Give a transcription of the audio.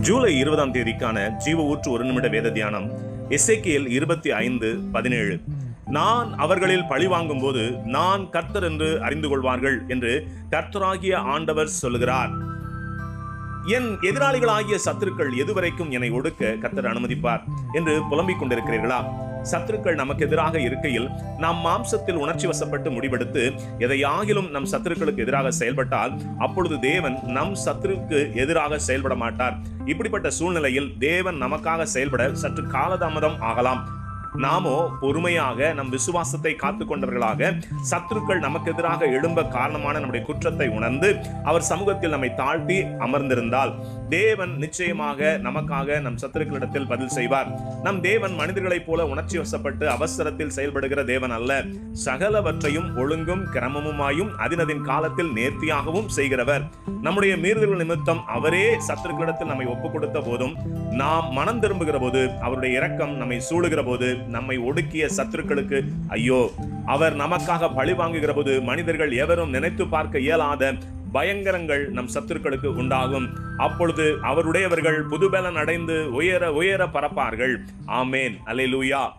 ஜூலை இருபதாம் தேதிக்கான ஜீவ ஊற்று ஒரு நிமிட வேத தியானம் எசேக்கியேல் இருபத்தி ஐந்து பதினேழு. நான் அவர்களில் பழி வாங்கும்போது நான் கர்த்தர் என்று அறிந்து கொள்வார்கள் என்று கர்த்தராகிய ஆண்டவர் சொல்லுகிறார். என் எதிராளிகளாகிய சத்துருக்கள் எதுவரைக்கும் என்னை ஒடுக்க கர்த்தர் அனுமதிப்பார் என்று புலம்பிக் கொண்டிருக்கிறீர்களா? சத்துருக்கள் நமக்கு எதிராக இருக்கையில் நாம் மாம்சத்தில் உணர்ச்சி வசப்பட்டு முடிவெடுத்து எதையாகிலும் நம் சத்துருக்களுக்கு எதிராக செயல்பட்டால் அப்பொழுது தேவன் நம் சத்துருக்கு எதிராக செயல்பட மாட்டார். இப்படிப்பட்ட சூழ்நிலையில் தேவன் நமக்காக செயல்பட சற்று காலதாமதம் ஆகலாம். நாமோ பொறுமையாக நம் விசுவாசத்தை காத்து கொண்டவர்களாக சத்துருக்கள் நமக்கு எதிராக எழும்ப காரணமான நம்முடைய குற்றத்தை உணர்ந்து அவர் சமூகத்தில் நம்மை தாழ்த்தி அமர்ந்திருந்தால் தேவன் நிச்சயமாக நமக்காக நம் சத்துருக்களிடத்தில் பதில் செய்வார். நம் தேவன் மனிதர்களைப் போல உணர்ச்சி வசப்பட்டு அவசரத்தில் செயல்படுகிற தேவன் அல்ல. சகலவற்றையும் ஒழுங்கும் கிரமமுமாயும் அதினதின் காலத்தில் நேர்த்தியாகவும் செய்கிறவர். நம்முடைய மீறுதல்கள் நிமித்தம் அவரே சத்துருக்களிடத்தில் நம்மை ஒப்பு கொடுத்த போதும் நாம் மனம் திரும்புகிற போது அவருடைய இரக்கம் நம்மை சூழுகிற போது நம்மை ஒடுக்கிய சத்துருக்களுக்கு ஐயோ அவர் நமக்காக பழி வாங்குகிற போது மனிதர்கள் எவரும் நினைத்து பார்க்க இயலாத பயங்கரங்கள் நம் சத்துருக்களுக்கு உண்டாகும். அப்பொழுது அவருடையவர்கள் புதுபலன் அடைந்து உயர உயர பரப்பார்கள். ஆமேன். அலை லூயா